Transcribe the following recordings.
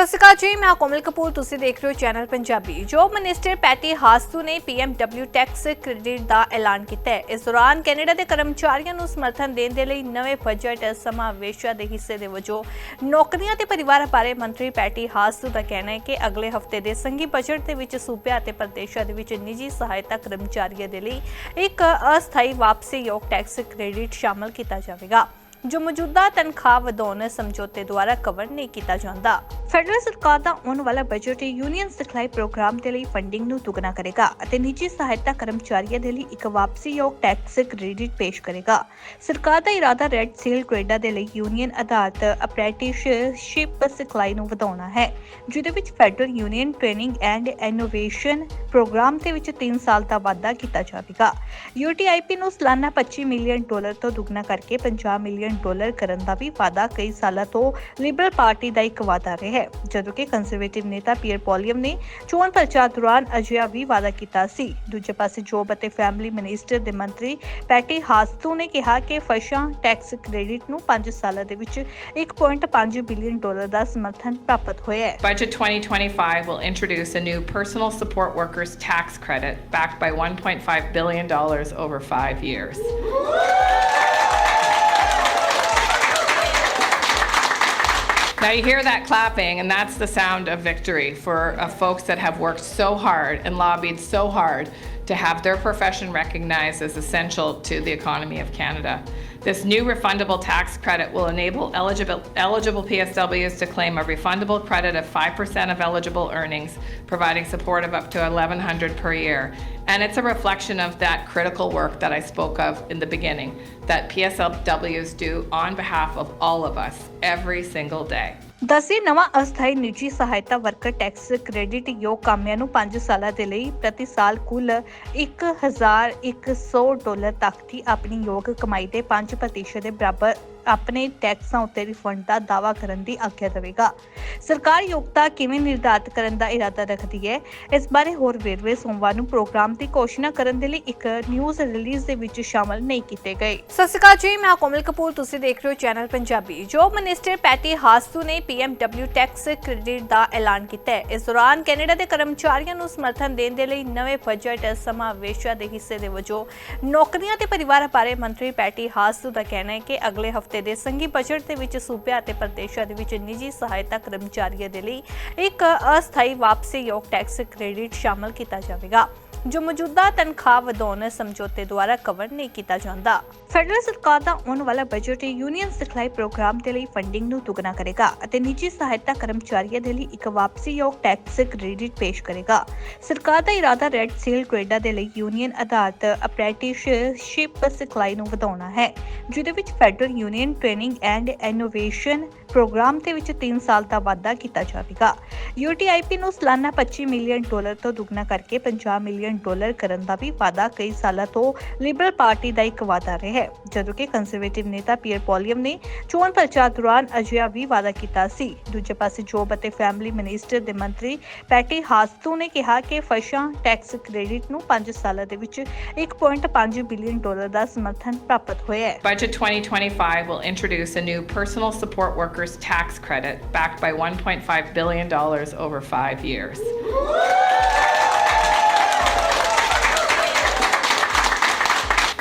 ਸਤਿ ਸ਼੍ਰੀ ਅਕਾਲ ਜੀ, ਮੈਂ ਕੋਮਲ ਕਪੂਰ, ਤੁਸੀਂ ਦੇਖ ਰਹੇ ਹੋ channel Punjabi. Job minister Patty Hajdu ਨੇ ਪੀਐਮਡਬਲਿਊ ਟੈਕਸ ਕ੍ਰੈਡਿਟ ਦਾ ਐਲਾਨ ਕੀਤਾ ਹੈ। ਇਸ ਦੌਰਾਨ ਕੈਨੇਡਾ ਦੇ ਕਰਮਚਾਰੀਆਂ ਨੂੰ ਸਮਰਥਨ ਦੇਣ ਦੇ ਲਈ ਨਵੇਂ ਬਜਟ ਸਮਾਵੇਸ਼ਾਂ ਦੇ ਹਿੱਸੇ ਦੇ ਵਜੋਂ ਨੌਕਰੀਆਂ ਤੇ ਪਰਿਵਾਰ ਬਾਰੇ ਮੰਤਰੀ ਪੈਟੀ ਹਾਸਤੂ ਦਾ ਕਹਿਣਾ ਹੈ ਕਿ ਅਗਲੇ ਹਫ਼ਤੇ ਦੇ ਸੰਘੀ ਬਜਟ ਦੇ ਵਿੱਚ ਸੂਬਿਆਂ ਅਤੇ ਪ੍ਰਦੇਸ਼ਾਂ ਦੇ ਵਿੱਚ ਨਿੱਜੀ ਸਹਾਇਤਾ ਕਰਮਚਾਰੀਆਂ ਦੇ ਲਈ ਇੱਕ ਅਸਥਾਈ ਵਾਪਸੀ ਯੋਗ ਟੈਕਸ ਕ੍ਰੈਡਿਟ ਸ਼ਾਮਲ ਕੀਤਾ ਜਾਵੇਗਾ। ਜੋ ਮੌਜੂਦਾ ਤਨਖਾਹ ਵਧਾਉਣ ਸਮਝੌਤੇ ਦੁਆਰਾ ਕਵਰ ਨਹੀਂ ਕੀਤਾ ਜਾਂਦਾ। ਫੈਡਰਲ ਸਰਕਾਰ ਦਾ ਆਉਣ ਵਾਲਾ ਬਜਟ ਯੂਨੀਅਨ ਸਿਖਲਾਈ ਪ੍ਰੋਗਰਾਮ ਦੇ ਲਈ ਫੰਡਿੰਗ ਨੂੰ ਦੁੱਗਣਾ ਕਰੇਗਾ ਅਤੇ ਨਿੱਜੀ ਸਹਾਇਤਾ ਕਰਮਚਾਰੀਆਂ ਦੇ ਲਈ ਇੱਕ ਵਾਪਸੀਯੋਗ ਟੈਕਸ ਕ੍ਰੈਡਿਟ ਪੇਸ਼ ਕਰੇਗਾ। ਸਰਕਾਰ ਦਾ ਇਰਾਦਾ ਰੈੱਡ ਸੀਲ ਕ੍ਰੈਡਾ ਦੇ ਲਈ ਯੂਨੀਅਨ ਆਧਾਰਿਤ ਅਪ੍ਰੈਂਟਿਸਸ਼ਿਪ ਸਿਖਲਾਈ ਨੂੰ ਵਧਾਉਣਾ ਹੈ, ਜਿਹਦੇ ਵਿੱਚ federal union training and innovation program ਦੇ ਵਿੱਚ 3 ਸਾਲ ਦਾ ਵਾਧਾ ਕੀਤਾ ਜਾਵੇਗਾ। UTIP ਨੂੰ ਸਾਲਾਨਾ 25 ਮਿਲੀਅਨ ਡਾਲਰ ਤੋਂ ਦੁੱਗਣਾ ਕਰਕੇ 50 ਮਿਲੀਅਨ ਡਾਲਰ ਕਰਨ ਦਾ ਵੀ ਵਾਅਦਾ ਕਈ ਸਾਲਾਂ ਤੋਂ ਲਿਬਰਲ ਪਾਰਟੀ ਦਾ ਇੱਕ ਵਾਅਦਾ ਰਿਹਾ ਹੈ। ਜਦੋਂ ਕਿ ਕੰਜ਼ਰਵੇਟਿਵ ਨੇਤਾ ਪੀਅਰ ਪੋਲੀਅਮ ਨੇ ਚੋਣ ਪ੍ਰਚਾਰ ਦੌਰਾਨ ਅਜਿਹਾ ਵੀ ਵਾਅਦਾ ਕੀਤਾ ਸੀ। ਦੂਜੇ ਪਾਸੇ ਜੋਬ ਅਤੇ ਫੈਮਿਲੀ ਮਿਨਿਸਟਰ ਦੇ ਮੰਤਰੀ ਪੈਟੀ ਹਾਸਤੂ ਨੇ ਕਿਹਾ ਕਿ ਫਸ਼ਾਂ ਟੈਕਸ ਕ੍ਰੈਡਿਟ ਨੂੰ 5 ਸਾਲਾਂ ਦੇ ਵਿੱਚ 1.5 ਬਿਲੀਅਨ ਡਾਲਰ ਦਾ ਸਮਰਥਨ ਪ੍ਰਾਪਤ ਹੋਇਆ ਹੈ। Budget 2025 will introduce a new personal support workers tax credit backed by $1.5 billion over five years. Now you hear that clapping, and that's the sound of victory for uh, folks that have worked so hard and lobbied so hard to have their profession recognized as essential to the economy of Canada. This new refundable tax credit will enable eligible, eligible PSWs to claim a refundable credit of 5% of eligible earnings, providing support of up to 1100 per year. And it's a reflection of that critical work that I spoke of in the beginning that PSLWs do on behalf of all of us every single day. ਦਸੀ, ਨਵਾਂ ਅਸਥਾਈ ਨਿੱਜੀ ਸਹਾਇਤਾ worker tax credit ਯੋਗ ਕਾਮਿਆਂ ਨੂੰ 5 ਸਾਲਾਂ ਦੇ ਲਈ ਪ੍ਰਤੀ ਸਾਲ ਕੁੱਲ 1100 ਡਾਲਰ ਤੱਕ ਦੀ ਆਪਣੀ ਯੋਗ ਕਮਾਈ ਦੇ 5% ਦੇ ਬਰਾਬਰ ਆਪਣੇ ਟੈਕਸਾਂ ਉੱਤੇ ਰਿਫੰਡ ਦਾ ਦਾਅਵਾ ਕਰਨ ਦੀ ਆਗਿਆ ਦੇਵੇਗਾ। ਸਰਕਾਰ ਯੋਗਤਾ ਕਿਵੇਂ ਨਿਰਧਾਰਤ ਕਰਨ ਦਾ ਇਰਾਦਾ ਰੱਖਦੀ ਹੈ, ਇਸ ਬਾਰੇ ਹੋਰ ਵੇਰਵੇ ਸੋਮਵਾਰ ਨੂੰ ਪ੍ਰੋਗਰਾਮ ਦੀ ਘੋਸ਼ਣਾ ਕਰਨ ਦੇ ਲਈ ਇੱਕ ਨਿਊਜ਼ ਰਿਲੀਜ਼ ਦੇ ਵਿੱਚ ਸ਼ਾਮਲ ਨਹੀਂ ਕੀਤੇ ਗਏ। ਸਤਿ ਸ਼੍ਰੀ ਅਕਾਲ ਜੀ, ਮੈਂ ਕੋਮਲ ਕਪੂਰ, ਤੁਸੀਂ ਦੇਖ ਰਹੇ ਹੋ channel Punjabi. Job minister Patty Hajdu ਨੇ ਪੀਐਮਡਬਲਿਊ ਟੈਕਸ ਕ੍ਰੈਡਿਟ ਦਾ ਐਲਾਨ ਕੀਤਾ ਹੈ। ਇਸ ਦੌਰਾਨ ਕੈਨੇਡਾ ਦੇ ਕਰਮਚਾਰੀਆਂ ਨੂੰ ਸਮਰਥਨ ਦੇਣ ਦੇ ਲਈ ਨਵੇਂ ਬਜਟ ਸਮਾਵੇਸ਼ਾਂ ਦੇ ਹਿੱਸੇ ਦੇ ਵਜੋਂ ਨੌਕਰੀਆਂ ਤੇ ਪਰਿਵਾਰ ਬਾਰੇ ਮੰਤਰੀ ਪੈਟੀ ਹਾਸੂ ਦਾ ਕਹਿਣਾ ਹੈ ਕਿ ਅਗਲੇ ਹਫ਼ਤੇ ਦੇ ਸੰਘੀ ਬਜਟ ਦੇ ਵਿੱਚ ਸੂਬਿਆਂ ਅਤੇ ਪ੍ਰਦੇਸ਼ਾਂ ਦੇ ਵਿੱਚ ਨਿੱਜੀ ਸਹਾਇਤਾ ਕਰਮਚਾਰੀਆਂ ਦੇ ਲਈ ਇੱਕ ਅਸਥਾਈ ਵਾਪਸੀਯੋਗ ਟੈਕਸ ਕ੍ਰੈਡਿਟ ਸ਼ਾਮਲ ਕੀਤਾ ਜਾਵੇਗਾ, ਜੋ ਮੌਜੂਦਾ ਤਨਖਾਹ ਵਧਾਉਣ ਸਮਝੌਤੇ ਦੁਆਰਾ ਕਵਰ ਨਹੀਂ ਕੀਤਾ ਜਾਂਦਾ। ਫੈਡਰਲ ਸਰਕਾਰ ਦਾ ਆਉਣ ਵਾਲਾ ਬਜਟ ਯੂਨੀਅਨ ਸਿਖਲਾਈ ਪ੍ਰੋਗਰਾਮ ਦੇ ਲਈ ਫੰਡਿੰਗ ਨੂੰ ਦੁੱਗਣਾ ਕਰੇਗਾ ਅਤੇ ਨਿੱਜੀ ਸਹਾਇਤਾ ਕਰਮਚਾਰੀਆਂ ਦੇ ਲਈ ਇੱਕ ਵਾਪਸੀਯੋਗ ਟੈਕਸ ਕ੍ਰੈਡਿਟ ਪੇਸ਼ ਕਰੇਗਾ। ਸਰਕਾਰ ਦਾ ਇਰਾਦਾ ਰੈੱਡ ਸੇਲ ਕ੍ਰੈਡਾ ਦੇ ਲਈ ਯੂਨੀਅਨ ਆਧਾਰਿਤ ਅਪ੍ਰੈਂਟਿਸਸ਼ਿਪ ਸਿਖਲਾਈ ਨੂੰ ਵਧਾਉਣਾ ਹੈ, ਜਿਹਦੇ ਵਿੱਚ federal union training and innovation program ਦੇ ਵਿੱਚ 3 ਸਾਲ ਦਾ ਵਾਧਾ ਕੀਤਾ ਜਾਵੇਗਾ। UTIP ਨੂੰ ਸਾਲਾਨਾ 25 ਮਿਲੀਅਨ ਡਾਲਰ ਤੋਂ ਦੁੱਗਣਾ ਕਰਕੇ 50 ਮਿਲੀਅਨ ਡਾਲਰ ਕਰਨ ਦਾ ਵੀ ਵਾਅਦਾ ਕਈ ਸਾਲਾਂ ਤੋਂ ਲਿਬਰਲ ਪਾਰਟੀ ਦਾ ਇੱਕ ਵਾਅਦਾ ਰਿਹਾ ਹੈ। ਜਦੋਂ ਕਿ ਕੰਜ਼ਰਵੇਟਿਵ ਨੇਤਾ ਪੀਅਰ ਪੋਲੀਅਮ ਨੇ ਚੋਣ ਪ੍ਰਚਾਰ ਦੌਰਾਨ ਅਜਿਹਾ ਵੀ ਵਾਅਦਾ ਕੀਤਾ ਸੀ। ਦੂਜੇ ਪਾਸੇ ਜੋਬ ਅਤੇ ਫੈਮਿਲੀ ਮਿਨਿਸਟਰ ਦੇ ਮੰਤਰੀ ਪੈਟੀ ਹਾਸਤੂ ਨੇ ਕਿਹਾ ਕਿ ਫਸ਼ਾਂ ਟੈਕਸ ਕ੍ਰੈਡਿਟ ਨੂੰ 5 ਸਾਲਾਂ ਦੇ ਵਿੱਚ 1.5 ਬਿਲੀਅਨ ਡਾਲਰ ਦਾ ਸਮਰਥਨ ਪ੍ਰਾਪਤ ਹੋਇਆ ਹੈ। Budget 2025 will introduce a new personal support workers tax credit, backed by $1.5 billion over five years.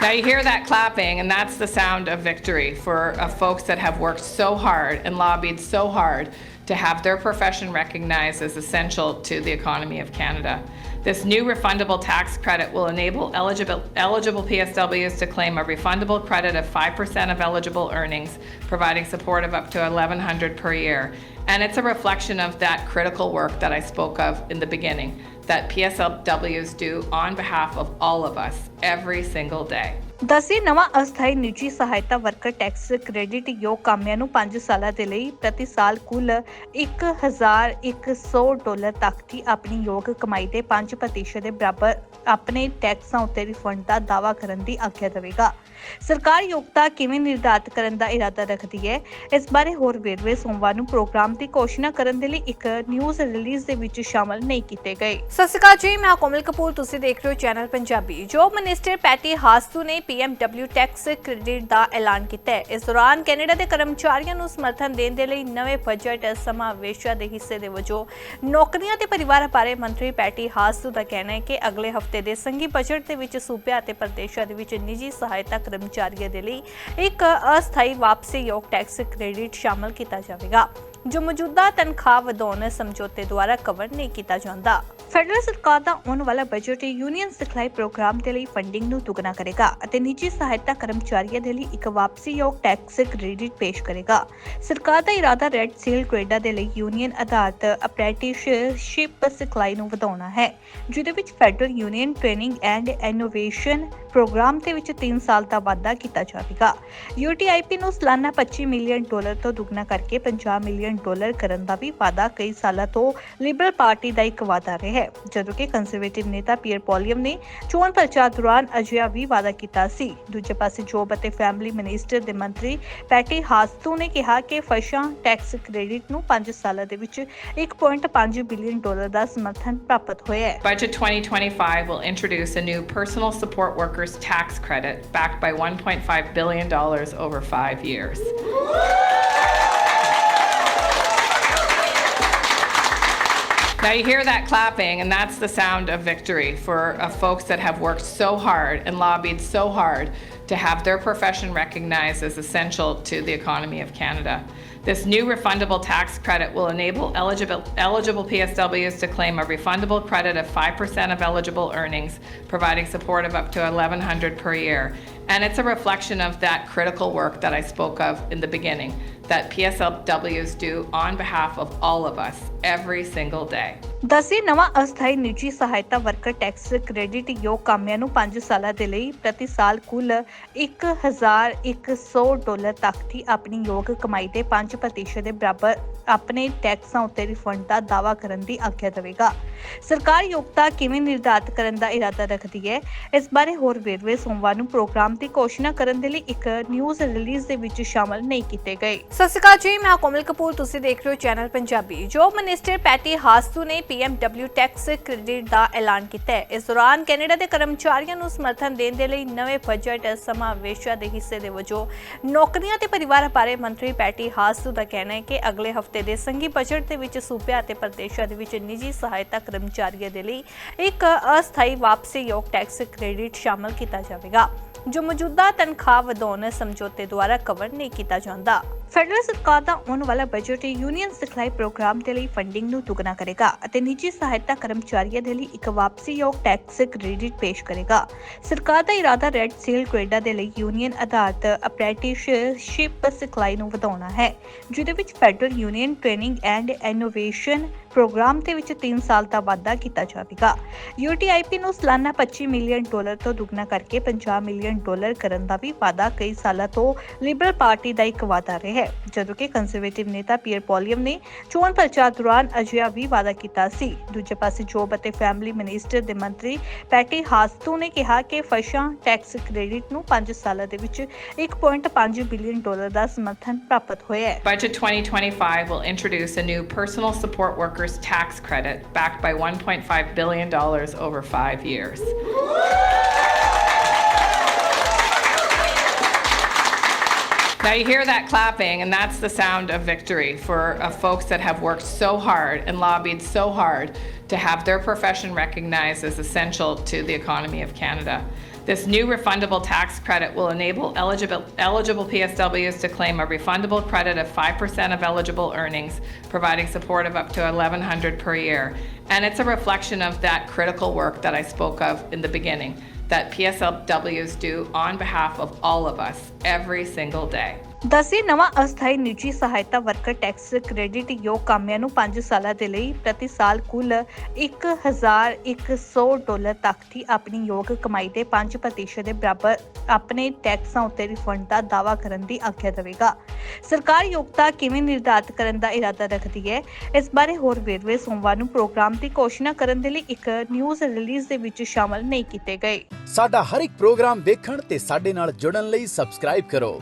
Now you hear that clapping, and that's the sound of victory for uh, folks that have worked so hard and lobbied so hard to have their profession recognized as essential to the economy of Canada. This new refundable tax credit will enable eligible, eligible PSWs to claim a refundable credit of 5% of eligible earnings, providing support of up to 1100 per year. And it's a reflection of that critical work that I spoke of in the beginning that PSLWs do on behalf of all of us every single day. ਦਸੀ, ਨਵਾਂ ਅਸਥਾਈ ਨਿੱਜੀ ਸਹਾਇਤਾ worker tax credit ਯੋਗ ਕਾਮਿਆਂ ਨੂੰ 5 ਸਾਲਾਂ ਦੇ ਲਈ ਪ੍ਰਤੀ ਸਾਲ ਕੁੱਲ 1100 ਡਾਲਰ ਤੱਕ ਦੀ ਆਪਣੀ ਯੋਗ ਕਮਾਈ ਦੇ 5% ਦੇ ਬਰਾਬਰ ਆਪਣੇ ਟੈਕਸਾਂ ਉੱਤੇ ਰਿਫੰਡ ਦਾ ਦਾਅਵਾ ਕਰਨ ਦੀ ਆਗਿਆ ਦੇਵੇਗਾ। ਸਰਕਾਰ ਯੋਗਤਾ ਕਿਵੇਂ ਨਿਰਧਾਰਤ ਕਰਨ ਦਾ ਇਰਾਦਾ ਰੱਖਦੀ ਹੈ? ਇਸ ਬਾਰੇ ਹੋਰ ਵੇਰਵੇ ਸੋਮਵਾਰ ਨੂੰ ਪ੍ਰੋਗਰਾਮ ਦੀ ਘੋਸ਼ਣਾ ਕਰਨ ਦੇ ਲਈ ਇੱਕ ਨਿਊਜ਼ ਰਿਲੀਜ਼ ਦੇ ਵਿੱਚ ਸ਼ਾਮਲ ਨਹੀਂ ਕੀਤੇ ਗਏ। ਸਤਿ ਸ਼੍ਰੀ ਅਕਾਲ ਜੀ, ਮੈਂ ਕੋਮਲ ਕਪੂਰ, ਤੁਸੀਂ ਦੇਖ ਰਹੇ ਹੋ channel Punjabi. Job minister Patty Hajdu ਨੇ PMW ਟੈਕਸ ਕ੍ਰੈਡਿਟ ਦਾ ਐਲਾਨ ਕੀਤਾ ਹੈ। ਇਸ ਦੌਰਾਨ ਕੈਨੇਡਾ ਦੇ ਕਰਮਚਾਰੀਆਂ ਨੂੰ ਸਮਰਥਨ ਦੇਣ ਦੇ ਲਈ ਨਵੇਂ ਬਜਟ ਸਮਾਵੇਸ਼ਾਂ ਦੇ ਹਿੱਸੇ ਦੇ ਵਜੋਂ ਨੌਕਰੀਆਂ ਤੇ ਪਰਿਵਾਰ ਬਾਰੇ ਮੰਤਰੀ ਪੈਟੀ ਹਾਸੂ ਦਾ ਕਹਿਣਾ ਹੈ ਕਿ ਅਗਲੇ ਹਫ਼ਤੇ ਦੇ ਸੰਘੀ ਬਜਟ ਦੇ ਵਿੱਚ ਸੂਬਿਆਂ ਅਤੇ ਪ੍ਰਦੇਸ਼ਾਂ ਦੇ ਵਿੱਚ ਨਿੱਜੀ ਸਹਾਇਤਾ ਕਰਮਚਾਰੀਆਂ ਦੇ ਲਈ ਇੱਕ ਅਸਥਾਈ ਵਾਪਸੀ ਯੋਗ ਟੈਕਸ ਕ੍ਰੈਡਿਟ ਸ਼ਾਮਲ ਕੀਤਾ ਜਾਵੇਗਾ। ਜੋ ਮੌਜੂਦਾ ਤਨਖਾਹ ਵਧਾਉਣ ਸਮਝੌਤੇ ਦੁਆਰਾ ਕਵਰ ਨਹੀਂ ਕੀਤਾ ਜਾਂਦਾ। ਫੈਡਰਲ ਸਰਕਾਰ ਦਾ ਆਉਣ ਵਾਲਾ ਬਜਟ ਯੂਨੀਅਨ ਸਿਖਲਾਈ ਪ੍ਰੋਗਰਾਮ ਦੇ ਲਈ ਫੰਡਿੰਗ ਨੂੰ ਦੁੱਗਣਾ ਕਰੇਗਾ ਅਤੇ ਨਿੱਜੀ ਸਹਾਇਤਾ ਕਰਮਚਾਰੀਆਂ ਦੇ ਲਈ ਇੱਕ ਵਾਪਸੀਯੋਗ ਟੈਕਸ ਕ੍ਰੈਡਿਟ ਪੇਸ਼ ਕਰੇਗਾ। ਸਰਕਾਰ ਦਾ ਇਰਾਦਾ ਰੈੱਡ ਸੀਲ ਕ੍ਰੈਡਾ ਦੇ ਲਈ ਯੂਨੀਅਨ ਆਧਾਰਿਤ ਅਪ੍ਰੈਂਟਿਸਸ਼ਿਪ ਸਿਖਲਾਈ ਨੂੰ ਵਧਾਉਣਾ ਹੈ, ਜਿਹਦੇ ਵਿੱਚ federal union training and innovation program ਦੇ ਵਿੱਚ 3 ਸਾਲ ਦਾ ਵਾਧਾ ਕੀਤਾ ਜਾਵੇਗਾ। ਯੂਟੀਆਈਪੀ ਨੂੰ ਸਾਲਾਨਾ 25 ਮਿਲੀਅਨ ਡਾਲਰ ਤੋਂ ਦੁੱਗਣਾ ਕਰਕੇ 50 ਮਿਲੀਅਨ ਡਾਲਰ ਕਰਨ ਦਾ ਵੀ ਵਾਅਦਾ ਕਈ ਸਾਲਾਂ ਤੋਂ ਲਿਬਰਲ ਪਾਰਟੀ ਦਾ ਇੱਕ ਵਾਅਦਾ ਰਿਹਾ ਹੈ। ਜਦੋਂ ਕਿ ਕੰਜ਼ਰਵੇਟਿਵ ਨੇਤਾ ਪੀਅਰ ਪੋਲੀਅਮ ਨੇ ਚੋਣ ਪ੍ਰਚਾਰ ਦੌਰਾਨ ਅਜਿਹਾ ਵੀ ਵਾਅਦਾ ਕੀਤਾ ਸੀ। ਦੂਜੇ ਪਾਸੇ ਜੋਬ ਅਤੇ ਫੈਮਿਲੀ ਮਿਨਿਸਟਰ ਦੇ ਮੰਤਰੀ ਪੈਟੀ ਹਾਸਤੂ ਨੇ ਕਿਹਾ ਕਿ ਫਸ਼ਾਂ ਟੈਕਸ ਕ੍ਰੈਡਿਟ ਨੂੰ 5 ਸਾਲਾਂ ਦੇ ਵਿੱਚ 1.5 ਬਿਲੀਅਨ ਡਾਲਰ ਦਾ ਸਮਰਥਨ ਪ੍ਰਾਪਤ ਹੋਇਆ ਹੈ। Budget 2025 will introduce a new personal support workers tax credit backed by $1.5 billion over five years. Now you hear that clapping, and that's the sound of victory for uh, folks that have worked so hard and lobbied so hard to have their profession recognized as essential to the economy of Canada. This new refundable tax credit will enable eligible, eligible PSWs to claim a refundable credit of 5% of eligible earnings, providing support of up to 1100 per year. And it's a reflection of that critical work that I spoke of in the beginning that PSLWs do on behalf of all of us every single day. ਦਸੀ ਨਵਾਂ ਅਸਥਾਈ ਨਿੱਜੀ ਸਹਾਇਤਾ worker tax credit ਯੋਗ ਕਾਮਿਆਂ ਨੂੰ 5 ਸਾਲਾਂ ਦੇ ਲਈ ਪ੍ਰਤੀ ਸਾਲ ਕੁੱਲ 1100 ਡਾਲਰ ਤੱਕ ਦੀ ਆਪਣੀ ਯੋਗ ਕਮਾਈ ਦੇ 5% ਦੇ ਬਰਾਬਰ ਆਪਣੇ ਟੈਕਸਾਂ ਉੱਤੇ ਰਿਫੰਡ ਦਾ ਦਾਅਵਾ ਕਰਨ ਦੀ ਆਗਿਆ ਦੇਵੇਗਾ। ਸਰਕਾਰ ਯੋਗਤਾ ਕਿਵੇਂ ਨਿਰਧਾਰਤ ਕਰਨ ਦਾ ਇਰਾਦਾ ਰੱਖਦੀ ਹੈ? ਇਸ ਬਾਰੇ ਹੋਰ ਵੇਰਵੇ ਸੋਮਵਾਰ ਨੂੰ ਪ੍ਰੋਗਰਾਮ ਦੀ ਘੋਸ਼ਣਾ ਕਰਨ ਦੇ ਲਈ ਇੱਕ ਨਿਊਜ਼ ਰਿਲੀਜ਼ ਦੇ ਵਿੱਚ ਸ਼ਾਮਲ ਨਹੀਂ ਕੀਤੇ ਗਏ। ਸਤਿ ਸ਼੍ਰੀ ਅਕਾਲ ਜੀ, ਮੈਂ ਕੋਮਲ ਕਪੂਰ। ਤੁਸੀਂ ਦੇਖ ਰਹੇ ਹੋ channel Punjabi. Job minister Patty Hajdu ਨੇ PMW ਟੈਕਸ ਕ੍ਰੈਡਿਟ ਦਾ ਐਲਾਨ ਕੀਤਾ ਹੈ। ਇਸ ਦੌਰਾਨ ਕੈਨੇਡਾ ਦੇ ਕਰਮਚਾਰੀਆਂ ਨੂੰ ਸਮਰਥਨ ਦੇਣ ਦੇ ਲਈ ਨਵੇਂ ਬਜਟ ਸਮਾਵੇਸ਼ਾਂ ਦੇ ਹਿੱਸੇ ਦੇ ਵਜੋਂ ਨੌਕਰੀਆਂ ਤੇ ਪਰਿਵਾਰ ਬਾਰੇ ਮੰਤਰੀ ਪੈਟੀ ਹਾਸਤੂ ਦਾ ਕਹਿਣਾ ਹੈ ਕਿ ਅਗਲੇ ਹਫ਼ਤੇ ਦੇ ਸੰਘੀ ਬਜਟ ਦੇ ਵਿੱਚ ਸੂਬਿਆਂ ਅਤੇ ਪ੍ਰਦੇਸ਼ਾਂ ਦੇ ਵਿੱਚ ਨਿੱਜੀ ਸਹਾਇਤਾ ਕਰਮਚਾਰੀਆਂ ਦੇ ਲਈ ਇੱਕ ਅਸਥਾਈ ਵਾਪਸੀ ਯੋਗ ਟੈਕਸ ਕ੍ਰੈਡਿਟ ਸ਼ਾਮਲ ਕੀਤਾ ਜਾਵੇਗਾ, ਜੋ ਮੌਜੂਦਾ ਤਨਖਾਹ ਵਧਾਉਣ ਸਮਝੌਤੇ ਦੁਆਰਾ ਕਵਰ ਨਹੀਂ ਕੀਤਾ ਜਾਂਦਾ। ਫੈਡਰਲ ਸਰਕਾਰ ਦਾ ਆਉਣ ਵਾਲਾ ਬਜਟ ਯੂਨੀਅਨ ਸਿਖਲਾਈ ਪ੍ਰੋਗਰਾਮ ਦੇ ਲਈ ਫੰਡਿੰਗ ਨੂੰ ਦੁੱਗਣਾ ਕਰੇਗਾ ਅਤੇ ਨਿੱਜੀ ਸਹਾਇਤਾ ਕਰਮਚਾਰੀਆਂ ਦੇ ਲਈ ਇੱਕ ਵਾਪਸੀਯੋਗ ਟੈਕਸ ਕ੍ਰੈਡਿਟ ਪੇਸ਼ ਕਰੇਗਾ। ਸਰਕਾਰ ਦਾ ਇਰਾਦਾ ਰੈੱਡ ਸੀਲ ਕ੍ਰੈਡਾ ਦੇ ਲਈ ਯੂਨੀਅਨ ਆਧਾਰਿਤ ਅਪ੍ਰੈਂਟਿਸਸ਼ਿਪ ਸਿਖਲਾਈ ਨੂੰ ਵਧਾਉਣਾ ਹੈ, ਜਿਹਦੇ ਵਿੱਚ federal union training and innovation program ਦੇ ਵਿੱਚ 3 ਸਾਲ ਦਾ ਵਾਧਾ ਕੀਤਾ ਜਾਵੇਗਾ। ਯੂਟੀਆਈਪੀ ਨੂੰ ਸਾਲਾਨਾ 25 ਮਿਲੀਅਨ ਡਾਲਰ ਤੋਂ ਦੁੱਗਣਾ ਕਰਕੇ 50 ਮਿਲੀਅਨ ਡਾਲਰ ਕਰਨ ਦਾ ਵੀ ਵਾਅਦਾ ਕਈ ਸਾਲਾਂ ਤੋਂ ਲਿਬਰਲ ਪਾਰਟੀ ਦਾ ਇੱਕ ਵਾਅਦਾ ਰਿਹਾ ਹੈ। ਜਦੋਂ ਕਿ ਕੰਜ਼ਰਵੇਟਿਵ ਨੇਤਾ ਪੀਅਰ ਪੋਲੀਅਮ ਨੇ ਚੋਣ ਪ੍ਰਚਾਰ ਦੌਰਾਨ ਅਜਿਹਾ ਵੀ ਵਾਅਦਾ ਕੀਤਾ ਸੀ। ਦੂਜੇ ਪਾਸੇ ਜੋਬ ਅਤੇ ਫੈਮਿਲੀ ਮਿਨਿਸਟਰ ਦੇ ਮੰਤਰੀ ਪੈਟੀ ਹਾਸਤੂ ਨੇ ਕਿਹਾ ਕਿ ਫਸ਼ਾਂ ਟੈਕਸ ਕ੍ਰੈਡਿਟ ਨੂੰ 5 ਸਾਲਾਂ ਦੇ ਵਿੱਚ 1.5 ਬਿਲੀਅਨ ਡਾਲਰ ਦਾ ਸਮਰਥਨ ਪ੍ਰਾਪਤ ਹੋਇਆ ਹੈ। Budget 2025 will introduce a new personal support workers tax credit, backed by $1.5 billion over five years. Now you hear that clapping, and that's the sound of victory for uh, folks that have worked so hard and lobbied so hard to have their profession recognized as essential to the economy of Canada. This new refundable tax credit will enable eligible, eligible PSWs to claim a refundable credit of 5% of eligible earnings, providing support of up to 1100 per year. And it's a reflection of that critical work that I spoke of in the beginning that PSLWs do on behalf of all of us every single day. ਦਸੀ ਨਵਾਂ ਅਸਥਾਈ ਨਿੱਜੀ ਸਹਾਇਤਾ worker tax credit ਯੋਗ ਕਾਮਿਆਂ ਨੂੰ 5 ਸਾਲਾਂ ਦੇ ਲਈ ਪ੍ਰਤੀ ਸਾਲ ਕੁੱਲ 1100 ਡਾਲਰ ਤੱਕ ਦੀ ਆਪਣੀ ਯੋਗ ਕਮਾਈ ਦੇ 5% ਦੇ ਬਰਾਬਰ ਆਪਣੇ ਟੈਕਸਾਂ ਉੱਤੇ ਰਿਫੰਡ ਦਾ ਦਾਅਵਾ ਕਰਨ ਦੀ ਆਗਿਆ ਦੇਵੇਗਾ। ਸਰਕਾਰ ਯੋਗਤਾ ਕਿਵੇਂ ਨਿਰਧਾਰਤ ਕਰਨ ਦਾ ਇਰਾਦਾ ਰੱਖਦੀ ਹੈ? ਇਸ ਬਾਰੇ ਹੋਰ ਵੇਰਵੇ ਸੋਮਵਾਰ ਨੂੰ ਪ੍ਰੋਗਰਾਮ ਦੀ ਘੋਸ਼ਣਾ ਕਰਨ ਦੇ ਲਈ ਇੱਕ ਨਿਊਜ਼ ਰਿਲੀਜ਼ ਦੇ ਵਿੱਚ ਸ਼ਾਮਲ ਨਹੀਂ ਕੀਤੇ ਗਏ। ਸਾਡਾ ਹਰ ਇੱਕ ਪ੍ਰੋਗਰਾਮ ਵੇਖਣ ਤੇ ਸਾਡੇ ਨਾਲ ਜੁੜਨ ਲਈ ਸਬਸਕ੍ਰਾਈਬ ਕਰੋ।